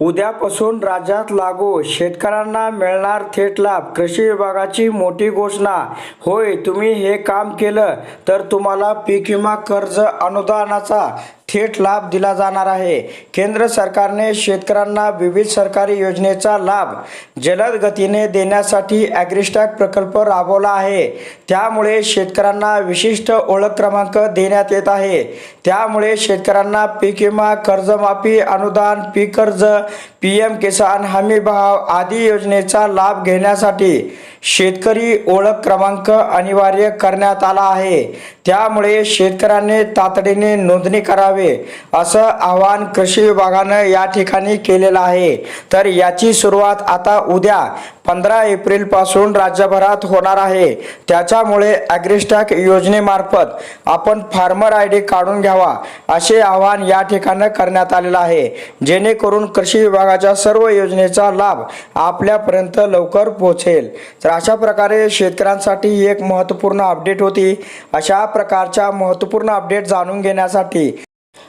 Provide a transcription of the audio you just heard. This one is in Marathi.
उद्यापासून राज्यात लागू शेतकऱ्यांना मिळणार थेट लाभ. कृषी विभागाची मोठी घोषणा. होय तुम्ही हे काम केलं तर तुम्हाला पीक विमा कर्ज अनुदानाचा थेट लाभ दिला जाणार आहे. केंद्र सरकारने शेतकऱ्यांना विविध सरकारी योजनेचा लाभ जलद गतीने देण्यासाठी ॲग्रिस्टॅक प्रकल्प राबवला आहे. त्यामुळे शेतकऱ्यांना विशिष्ट ओळख क्रमांक देण्यात येत आहे. त्यामुळे शेतकऱ्यांना पीक विमा कर्जमाफी अनुदान पीक कर्ज पी एम किसान हमी भाव आदी योजनेचा लाभ घेण्यासाठी शेतकरी ओळख क्रमांक अनिवार्य करण्यात आला आहे. त्यामुळे शेतकऱ्यांनी तातडीने नोंदणी करावी. असं आवाहन कृषी विभागानं या ठिकाणी केलेलं आहे. तर याची सुरुवात आता उद्या पंधरा एप्रिलपासून राज्यभरात होणार आहे. त्याच्यामुळे ॲग्रिस्टॅक योजनेमार्फत आपण फार्मर आय डी काढून घ्यावा असे आवाहन या ठिकाणी करण्यात आलेलं आहे. जेणेकरून कृषी विभागाच्या सर्व योजनेचा लाभ आपल्यापर्यंत लवकर पोहोचेल. तर अशा प्रकारे शेतकऱ्यांसाठी एक महत्त्वपूर्ण अपडेट होती. अशा प्रकारच्या महत्त्वपूर्ण अपडेट जाणून घेण्यासाठी